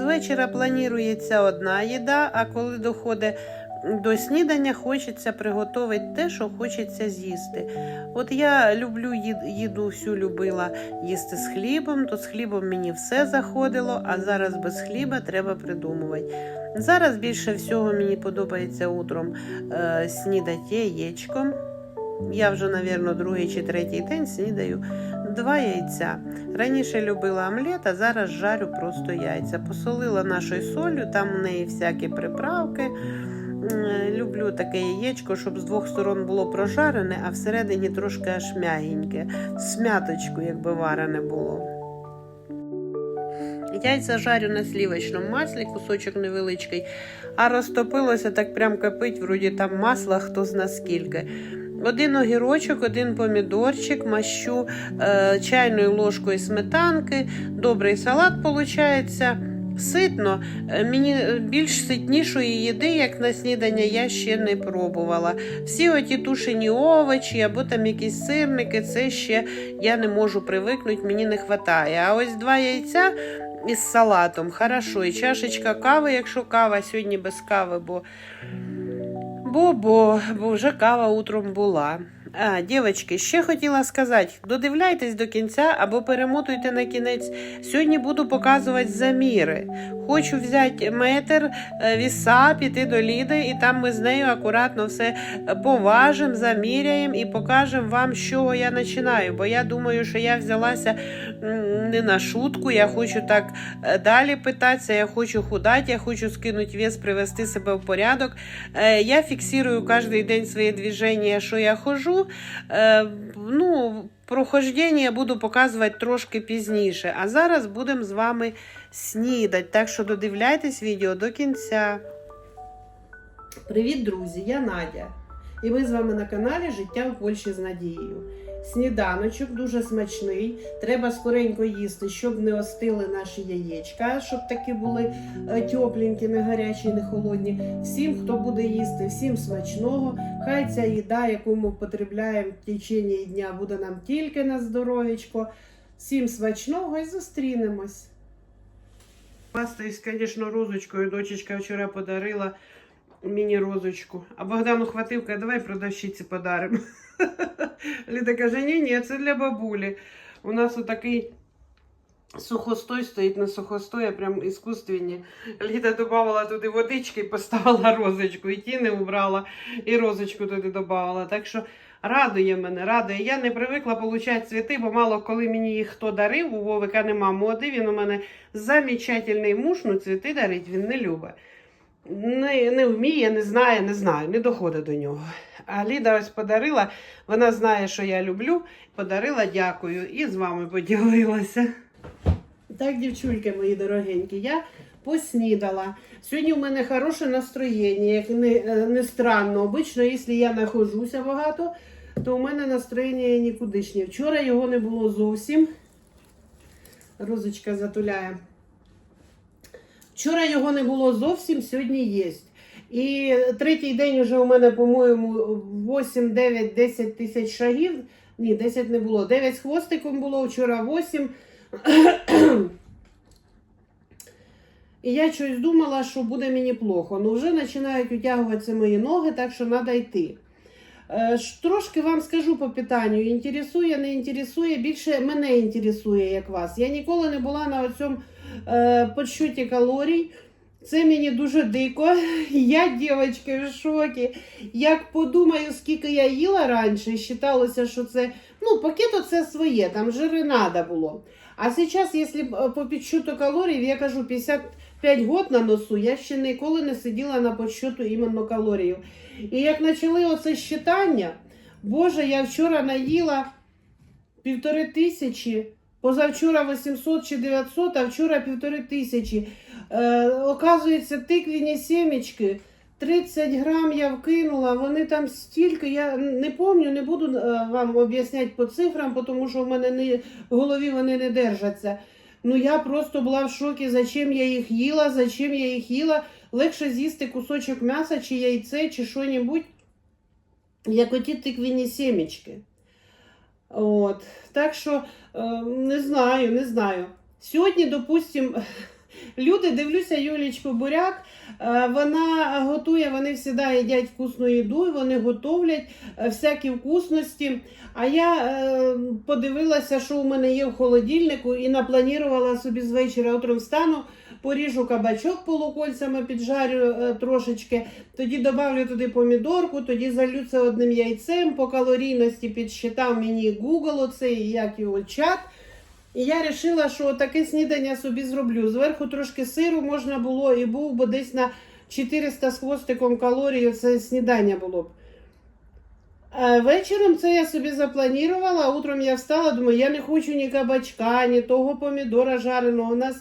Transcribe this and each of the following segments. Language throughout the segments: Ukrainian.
вечора планується одна їда, а коли доходить до снідання, хочеться приготувати те, що хочеться з'їсти. От я люблю їду, всю любила їсти з хлібом, то з хлібом мені все заходило, а зараз без хліба треба придумувати. Зараз більше всього мені подобається утром е, снідати яєчком. Я вже, мабуть, другий чи третій день снідаю два яйця. Раніше любила омлет, а зараз жарю просто яйця. Посолила нашою солью, там у неї всякі приправки. Люблю таке яєчко, щоб з двох сторон було прожарене, а всередині трошки аж м'ягеньке, з м'яточку, якби варене було. Яйця жарю на слівочному маслі, кусочок невеличкий, а розтопилося так прям кипить, вроді там масла хто зна скільки. Один огірочок, один помідорчик, мащу е, чайною ложкою сметанки. Добрий салат виходить. Ситно. Е, Мені більш ситнішої їди, як на снідання, я ще не пробувала. Всі оті тушені овочі або там якісь сирники, це ще я не можу привикнути, мені не вистачає. А ось два яйця із салатом, хорошо. І чашечка кави, якщо кава сьогодні без кави, бо Бо, бо, вже кава утром була. А, дівчатки, ще хотіла сказати: додивляйтесь до кінця або перемотуйте на кінець. Сьогодні буду показувати заміри. Хочу взяти метр е, віса, піти до Ліди, і там ми з нею акуратно все поважимо, заміряємо і покажемо вам, з чого я починаю. Бо я думаю, що я взялася не на шутку. Я хочу так е, далі питатися, я хочу худати, я хочу скинути вес, привести себе в порядок. Е, Я фіксую кожен день свої движення, що я хожу. Е, Ну, прохождення буду показувати трошки пізніше. А зараз будемо з вами снідати. Так що додивляйтесь відео до кінця. Привіт, друзі! Я Надя. І ми з вами на каналі Життя в Польщі з Надією. Сніданочок дуже смачний. Треба скоренько їсти, щоб не остили наші яєчка, щоб такі були е, тепленькі, не гарячі, не холодні. Всім, хто буде їсти, всім смачного. Хай ця їда, яку ми потребляємо в течение дня, буде нам тільки на здоров'ячко. Всім смачного і зустрінемось. Пастаюсь, звісно, розочкою. Дочечка вчора подарила мені розочку. А Богдану хватив, давай продавщиці подаримо. Ліда каже, ні, ні, це для бабулі. У нас отакий сухостой стоїть на сухостой, а прям іскусственні. Ліда додавала туди водички і поставила розочку. І тіни убрала, і розочку туди додавала. Так що радує мене, радує. Я не привикла получати цвіти, бо мало коли мені їх хто дарив, у Вовика нема моди. Він у мене замечательний муж, ну цвіти дарить він не любить. Не, не вміє, не знає, не знаю, не доходить до нього. А Ліда ось подарила, вона знає, що я люблю. Подарила, дякую, і з вами поділилася. Так, дівчульки мої дорогенькі, я поснідала. Сьогодні у мене хороше настроєння, як не, е, не странно. Обично, якщо я нахожуся багато, то у мене настроєння нікудишнє. Вчора його не було зовсім. Розочка затуляє. Вчора його не було зовсім, сьогодні є. І третій день вже у мене, по-моєму, 8, 9, 10 тисяч шагів. Ні, 10 не було. 9 з хвостиком було, вчора 8. І я щось думала, що буде мені плохо. Ну вже починають утягуватися мої ноги, так що треба йти. Е, Трошки вам скажу по питанню. Інтересує, не інтересує, більше мене інтересує, як вас. Я ніколи не була на цьому подсчеті калорій. Це мені дуже дико. Я, дівчатки, в шокі. Як подумаю, скільки я їла раніше, вважалося, що це, ну, пакето це своє, там жири треба було. А зараз, якщо б, по підсчету калорій, я кажу 55 год на носу, я ще ніколи не сиділа на підсчету іменно калорій. І як почали оце щитання, Боже, я вчора наїла півтори тисячі, позавчора 800 чи 900, а вчора півтори тисячі. Е, оказується, тиквіні сімечки. 30 грам я вкинула, вони там стільки, я не пам'ятаю, не буду е, вам об'ясняти по цифрам, тому що в мене не, в голові вони не держаться. Ну я просто була в шокі, зачем я їх їла, зачем я їх їла. Легше з'їсти кусочок м'яса, чи яйце, чи що-небудь, як оті тиквіні сімечки. От. Так що, е, не знаю, не знаю. Сьогодні, допустим, Люди, дивлюся, Юлічку Буряк, е, вона готує, вони завжди їдять вкусну їду, вони готовлять е, всякі вкусності. А я е, подивилася, що у мене є в холодильнику, і напланувала собі з вечора утром встану, поріжу кабачок полукольцями, піджарю е, трошечки, тоді додавлю туди помідорку, тоді залю це одним яйцем. По калорійності підсчитав мені Google, оцей як його чат. І я вирішила, що таке снідання собі зроблю. Зверху трошки сиру можна було, і був би десь на 400 з хвостиком калорій це снідання було б. А вечором це я собі запланувала, утром я встала, думаю, я не хочу ні кабачка, ні того помідора жареного. У нас е,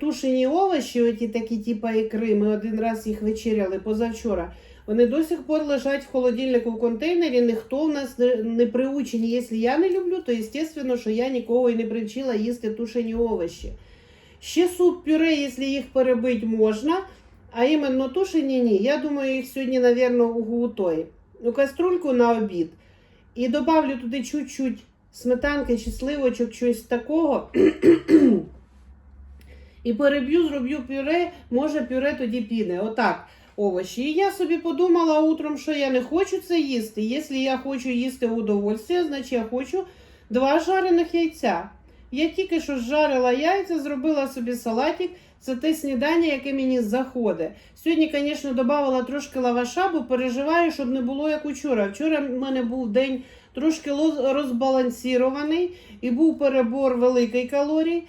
тушені овочі, оті такі типу ікри, ми один раз їх вечеряли позавчора. Вони до сих пор лежать в холодильнику в контейнері, ніхто в нас не, приучений. Якщо я не люблю, то звісно, що я нікого і не привчила їсти тушені овочі. Ще суп пюре, якщо їх перебити, можна, а іменно тушені ні. Я думаю, їх сьогодні, мабуть, у той, у каструльку на обід. І добавлю туди чуть-чуть сметанки чи сливочок, щось такого. І переб'ю, зроблю пюре, може пюре тоді піде. Отак овочі. І я собі подумала утром, що я не хочу це їсти. Якщо я хочу їсти в удовольствие, значить я хочу два жарених яйця. Я тільки що зжарила яйця, зробила собі салатик. Це те снідання, яке мені заходить. Сьогодні, звісно, додавала трошки лаваша, бо переживаю, щоб не було як учора. Вчора в мене був день трошки розбалансірований і був перебор великий калорій.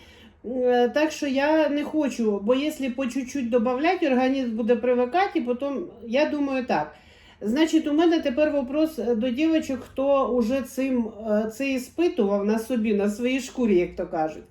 Е, Так що я не хочу, бо якщо по чуть-чуть додати, організм буде привикати, і потім, я думаю так. Значить, у мене тепер вопрос до дівчаток, хто вже цим е, це іспитував на собі, на своїй шкурі, як то кажуть.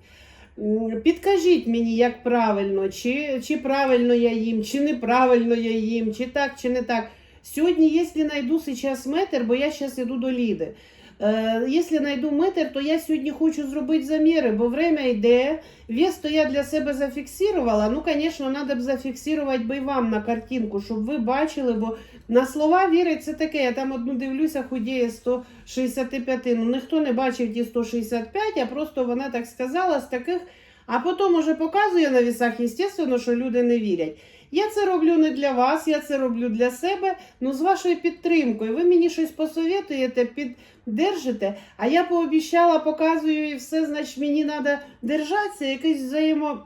Підкажіть мені, як правильно, чи, чи правильно я їм, чи неправильно я їм, чи так, чи не так. Сьогодні, якщо знайду зараз метр, бо я зараз йду до Ліди. Е, Якщо знайду метр, то я сьогодні хочу зробити заміри, бо время йде. Вес то я для себе зафіксувала. Ну, звісно, треба б зафіксувати би вам на картинку, щоб ви бачили, бо на слова вірить це таке. Я там одну дивлюся, худіє 165. Ну ніхто не бачив ті 165, а просто вона так сказала з таких. А потім уже показує на вісах, звісно, що люди не вірять. Я це роблю не для вас, я це роблю для себе, ну з вашою підтримкою. Ви мені щось посоветуєте, піддержите, а я пообіцяла, показую і все, значить мені треба держатися, якась взаємо,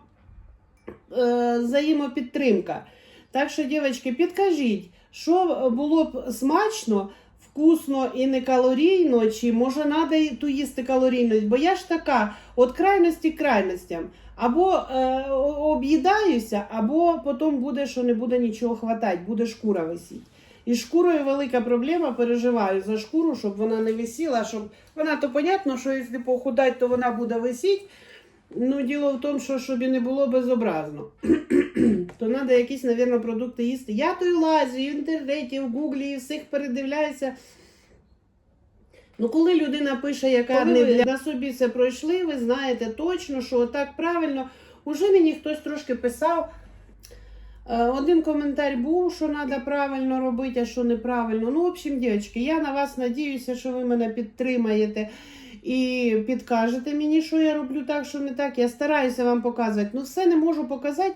е, взаємопідтримка. Так що, дівчатки, підкажіть, що було б смачно, вкусно і не калорійно, чи може треба ту їсти калорійно? Бо я ж така, от крайності крайностям. Або е, об'їдаюся, або потім буде, що не буде нічого хватати, буде шкура висіти. І шкурою велика проблема, переживаю за шкуру, щоб вона не висіла, щоб вона то понятно, що якщо похудати, то вона буде висіти. Ну, діло в тому, що щоб і не було безобразно, то треба якісь, мабуть, продукти їсти. Я то й лазю і в інтернеті, і в гуглі, і всіх передивляюся. Ну, коли людина пише, яка Коли не ви- для на собі це пройшли, ви знаєте точно, що так правильно. Уже мені хтось трошки писав. Е, Один коментар був, що треба правильно робити, а що неправильно. Ну, в общем, дівчатки, я на вас надіюся, що ви мене підтримаєте і підкажете мені, що я роблю так, що не так. Я стараюся вам показувати. Ну, все не можу показати,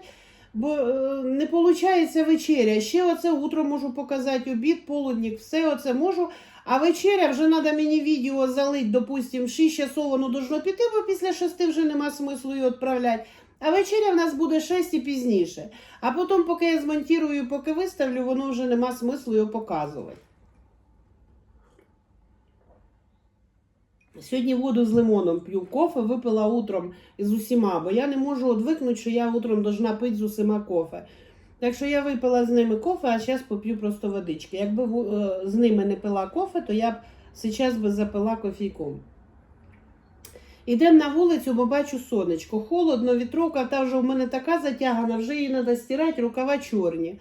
бо е, не виходить вечеря. Ще оце утро можу показати, обід, полудник, все оце можу. А вечеря вже треба мені відео залить, допустим, в 6 часов воно должно піти, бо після 6 вже нема смислу його відправляти. А вечеря в нас буде 6 і пізніше. А потім, поки я змонтірую, поки виставлю, воно вже нема смислу його показувати. Сьогодні воду з лимоном п'ю кофе, випила утром з усіма, бо я не можу одвикнути, що я утром должна пити з усіма кофе. Так що я випила з ними кофе, а зараз поп'ю просто водички. Якби е, з ними не пила кофе, то я б зараз би запила кофійком. Ідемо на вулицю, бо бачу сонечко. Холодно, вітровка, та вже в мене така затягана, вже її треба стирати, рукава чорні.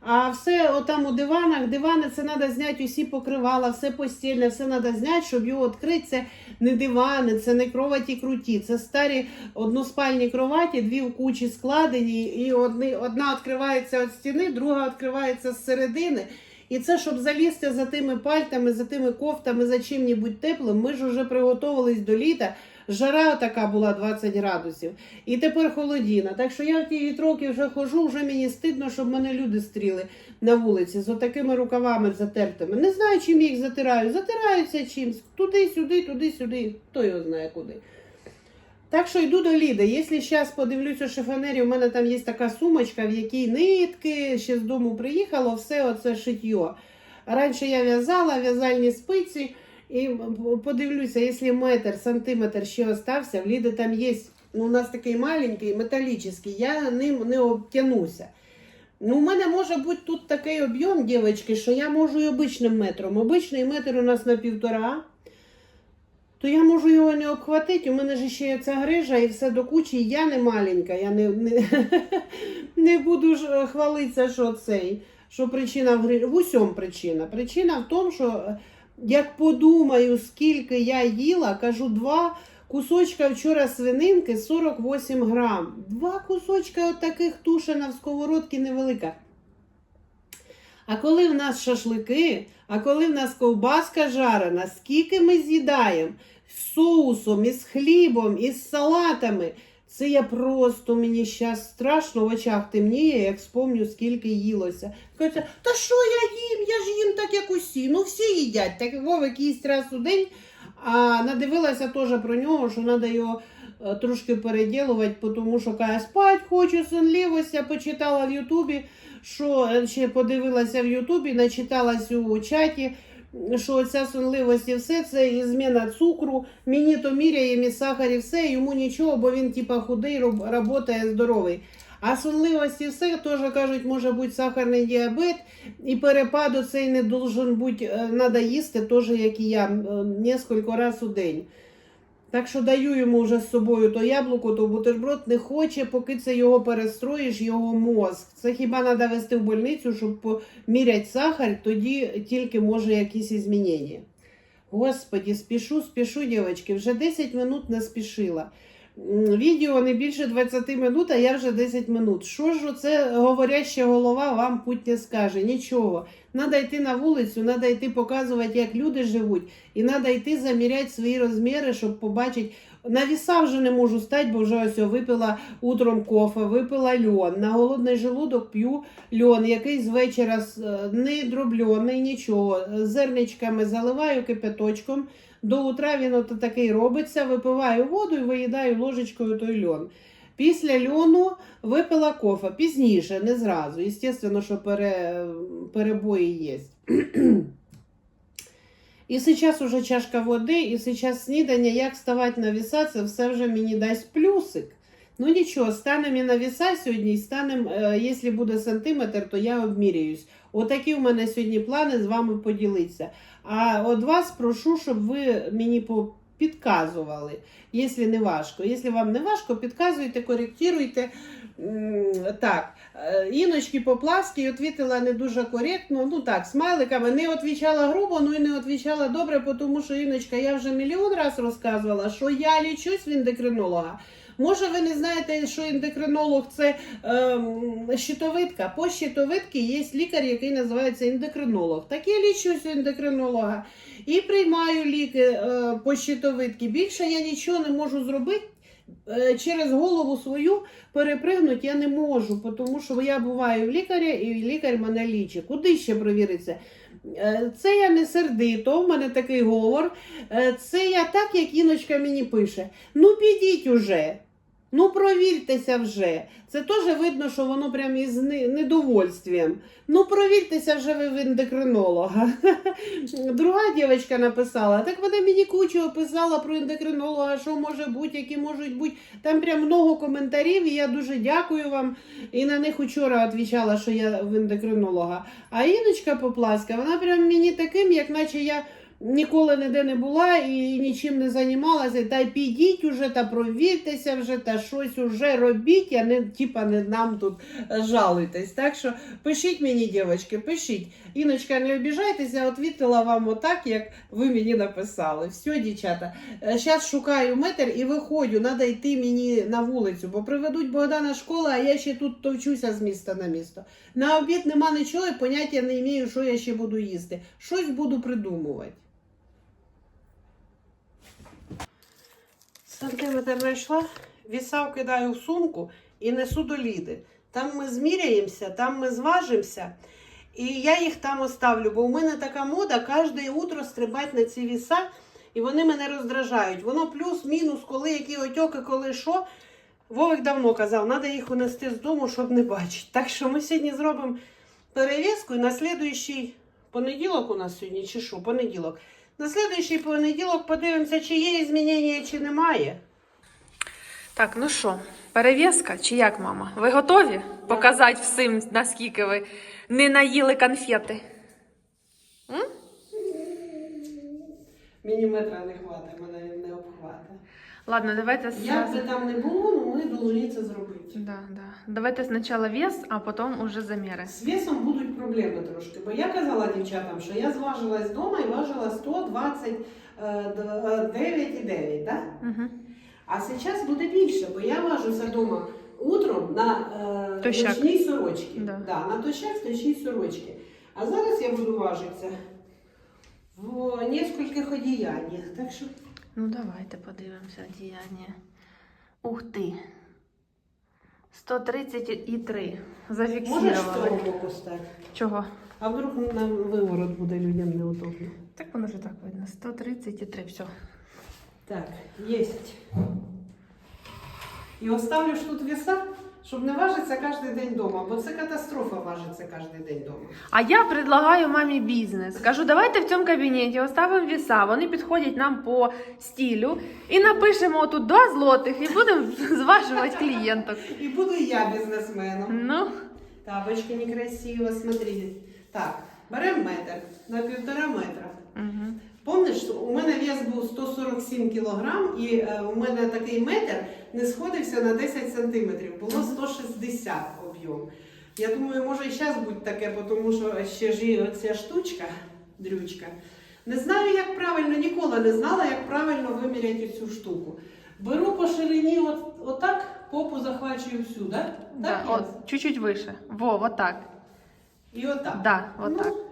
А все отам у диванах, дивани це треба зняти усі покривала, все постільне, все треба зняти, щоб його відкрити. Це не дивани, це не кроваті круті, це старі односпальні кроваті, дві в кучі складені, і одні, одна відкривається від стіни, друга відкривається з середини. І це, щоб залізти за тими пальтами, за тими кофтами, за чим-небудь теплим, ми ж вже приготувались до літа. Жара така була 20 градусів. І тепер холодіна. Так що я в ті вітроки вже хожу, вже мені стидно, щоб мене люди стріли на вулиці з отакими рукавами затертими. Не знаю, чим їх затираю. Затираються чимсь. Туди-сюди, туди-сюди. Хто його знає куди. Так що йду до Ліди. Якщо зараз подивлюся шифонері, у мене там є така сумочка, в якій нитки, ще з дому приїхало, все оце шитьо. Раніше я в'язала в'язальні спиці. І подивлюся, якщо метр, сантиметр ще остався, в Ліди там є, ну, у нас такий маленький, металічний, я ним не обтянуся. Ну, у мене може бути тут такий об'єм, дівчатки, що я можу і обичним метром. Обичний метр у нас на півтора, то я можу його не обхватити. У мене ж ще є ця грижа і все до кучі. Я не маленька, я не, не, не буду ж хвалитися, що цей, що причина в грижі. В усьому причина. Причина в тому, що як подумаю, скільки я їла, кажу, два кусочка вчора свининки 48 грам. Два кусочка от таких тушена в сковородці невелика. А коли в нас шашлики, а коли в нас ковбаска жарена, скільки ми з'їдаємо з соусом, із хлібом, із салатами. Це я просто мені зараз страшно в очах темніє, як спомню, скільки їлося. Кажеться, та що я їм? Я ж їм так, як усі. Ну всі їдять. Так Вовик їсть раз у день, а надивилася теж про нього, що треба його е, трошки переділувати, тому що каже, спать хочу, сонливося, почитала в Ютубі, що е, ще подивилася в Ютубі, начиталась у чаті. Що ця сонливість і все це і зміна цукру, мені то міряє мій сахар і все, йому нічого, бо він типа худий, працює здоровий. А сонливість і все теж кажуть, може бути сахарний діабет, і перепаду цей не должен бути, треба їсти, теж як і я, несколько разів у день. Так що даю йому вже з собою то яблуко, то бутерброд не хоче, поки це його перестроїш, його мозк. Це хіба треба вести в больницю, щоб поміряти сахар, тоді тільки може якісь змінення. Господі, спішу, спішу, дівчатки, вже 10 минут не спішила. Відео не більше 20 минут, а я вже 10 минут. Що ж це говоряща голова вам путь скаже? Нічого. Надо йти на вулицю, треба йти показувати, як люди живуть, і треба йти заміряти свої розміри, щоб побачити. На віса вже не можу стати, бо вже ось випила утром кофе, випила льон. На голодний желудок п'ю льон, який з вечора не дробльоний, нічого. Зерничками заливаю кипяточком. До утра він от такий робиться, випиваю воду і виїдаю ложечкою той льон. Після льону випила кофе пізніше, не зразу. Звісно, що пере, перебої є. І зараз уже чашка води, і зараз снідання, як ставати на віса, це все вже мені дасть плюсик. Ну нічого, станемо і на віса сьогодні, станемо, е, якщо буде сантиметр, то я обміряюсь. Отакі у мене сьогодні плани з вами поділитися. А від вас прошу, щоб ви мені підказували, якщо не важко. Якщо вам не важко, підказуйте, коректуйте. Так, Іночки Поплавській відповіла не дуже коректно. Ну так, смайликами не відповідала грубо, ну і не відповідала добре, тому що Іночка, я вже мільйон раз розказувала, що я лічусь в ендокринолога. Може, ви не знаєте, що ендокринолог це е, щитовидка. По щитовидці є лікар, який називається ендокринолог. Так я лічусь у ендокринолога і приймаю ліки е, по щитовидці. Більше я нічого не можу зробити. Е, через голову свою перепригнути я не можу, тому що я буваю в лікаря і лікар мене лічить. Куди ще провіриться? Е, це я не сердито, в мене такий говор. Е, це я так, як іночка мені пише. Ну, підіть уже. Ну, провіртеся вже. Це теж видно, що воно прям із недовольствием. Ну, провіртеся вже ви в ендокринолога. Друга дівчинка написала, так вона мені кучу описала про ендокринолога, що може бути, які можуть бути. Там прям много коментарів, і я дуже дякую вам. І на них учора відповідала, що я в ендокринолога. А Іночка Попласка, вона прям мені таким, як наче я. Ніколи ніде не була і нічим не займалася. Та підіть уже та провіртеся вже, та щось уже робіть, а не типа не нам тут жалуйтесь. Так що пишіть мені, дівчатки, пишіть. Іночка, не обіжайтеся, відповіла вам отак, як ви мені написали. Все, дівчата. Зараз шукаю метр і виходжу, треба йти мені на вулицю, бо приведуть Богдана школа, а я ще тут товчуся з міста на місто. На обід нема нічого і поняття не маю, що я ще буду їсти. Щось буду придумувати. Сантиметр знайшла, віса вкидаю в сумку і несу до Ліди. Там ми зміряємося, там ми зважимося. І я їх там оставлю, бо у мене така мода кожне утро стрибати на ці віса, і вони мене роздражають. Воно плюс-мінус, коли які отьоки, коли що. Вовик давно казав, треба їх унести з дому, щоб не бачити. Так що ми сьогодні зробимо перев'язку і на слідуючий понеділок у нас сьогодні, чи що? Понеділок. На слідуючий понеділок подивимося, чи є змінення, чи немає. Так, ну що, перев'язка чи як, мама? Ви готові показати всім, наскільки ви не наїли конфети? Мені метра не хватить, мене. Ладно, давайте Як би там не було, ну ми повинні це зробити. Да, да. Давайте спочатку вес, а потім уже заміри. З весом будуть проблеми трошки, бо я казала дівчатам, що я зважилась вдома і важила 129,9, да? Угу. А зараз буде більше, бо я важуся вдома утром на е, Тощак. ночній сорочці. Да. Да, на тощак ночній сорочки. А зараз я буду важитися в нескольких одіяннях. Так що Ну, давайте подивимося діяння. Ух ти. 133. можеш Зафіксували. боку стати? Чого? А вдруг на виворот буде людям неудобно. Так воно ж так видно. 133, все. Так, єсть. І оставлю ж тут веса, щоб не важитися кожен день вдома, бо це катастрофа важиться кожен день вдома. А я предлагаю мамі бізнес. Кажу, давайте в цьому кабінеті оставимо віса, вони підходять нам по стілю. І напишемо тут 2 злотих і будемо зважувати клієнток. І буду я бізнесменом. Ну, Тапочки некрасиво, смотрите. Так, беремо метр на півтора метра. угу. Помниш, у мене вес був 147 кілограм, і е, у мене такий метр не сходився на 10 сантиметрів. Було 160 об'єм. Я думаю, може і зараз буде таке, тому що ще ж є оця штучка, дрючка. Не знаю, як правильно, ніколи не знала, як правильно виміряти цю штуку. Беру по ширині, от, отак, попу захвачую всю, да? да, Так, от, чуть-чуть вище. Во, вот так. І отак. Да, от так. Ну,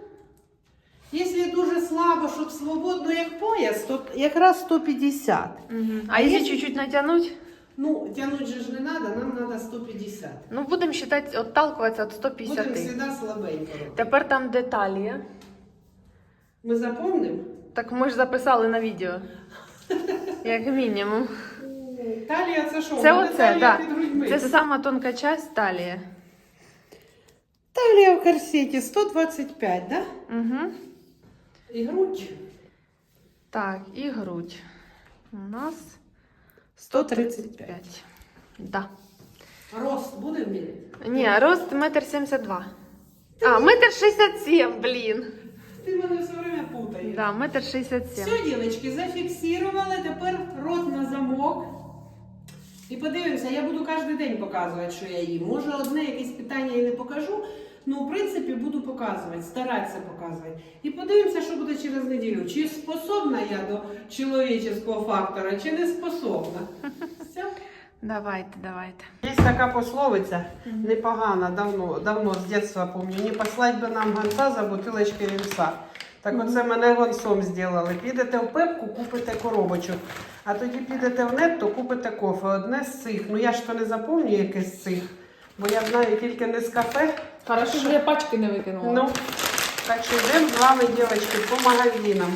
Якщо дуже слабо, щоб свободно як пояс, то якраз 150. Угу. А якщо чуть-чуть натягнуть, Ну, тянуть же ж не треба, нам треба 150. ну будемо вважати, отталкуватися від 150. Будемо завжди слабенько. Тепер там деталі. Ми запомнимо? Так ми ж записали на відео. Як мінімум. Талія це що? Це оце, талія да. під грудьми. Це сама тонка часть талії. Талія в корсеті 125, да? Угу. І грудь Так, і грудь. У нас 135. Да. Рост буде вміряти? Ні, рост метр сімдесят два. А, метр шістдесят сім, блін. Ти мене все время путаєш. Да, метр шістдесят сім. Все, дівчатки, зафіксували, тепер рот на замок. І подивимося, я буду кожен день показувати, що я їм. Може, одне якесь питання я не покажу, ну, в принципі, буду показувати, старатися показувати. І подивимося, що буде через неділю. Чи способна я до чоловічого фактора, чи не способна. Все. Давайте, давайте. Є така пословиця, непогана, давно, давно з дитинства пам'ятаю. Не послать би нам гонца за бутилочки вінца. Так оце мене гонцом зробили. Підете в пепку, купите коробочок, а тоді підете в нетто, купите кофе. Одне з цих. Ну я ж то не запомню яке з цих, бо я знаю тільки не з кафе. Хорошо, що я пачки не викинула. Ну, так що йдемо з вами, дівчатки, по магазинам.